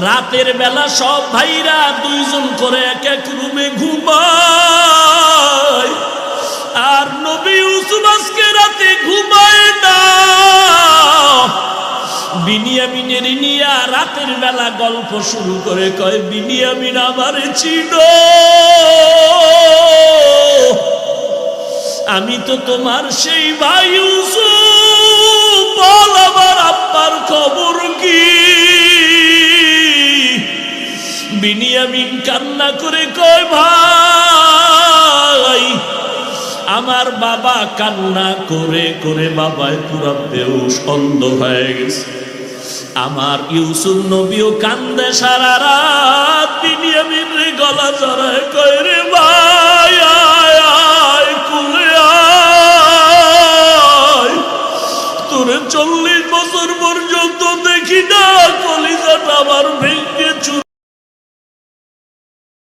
রাতের বেলা সব ভাইরা দুইজন করে এক এক রুমে ঘুমায়। আর নবী আজকে রাতে ঘুমায় না। বিনিয়ামিনের নিয়া রাতের বেলা গল্প শুরু করে কয়, বিনিয়ামিন আমার ছিল। আমি তো তোমার সেই ভাই ইউসুফ। বিনিয়ামিন কান্না করে কয়, ভাই, আমার বাবা কান্না করে করে বাবায় পুরা বেউস অন্ধ হয়ে গেছে। আমার ইউসুফ নবীও কান্দে সারা রাত, বিনিয়ামিন রে গলা জড়ায় কয়, রে ভাই আয়। তোরে চল্লিশ বছর পর্যন্ত দেখি না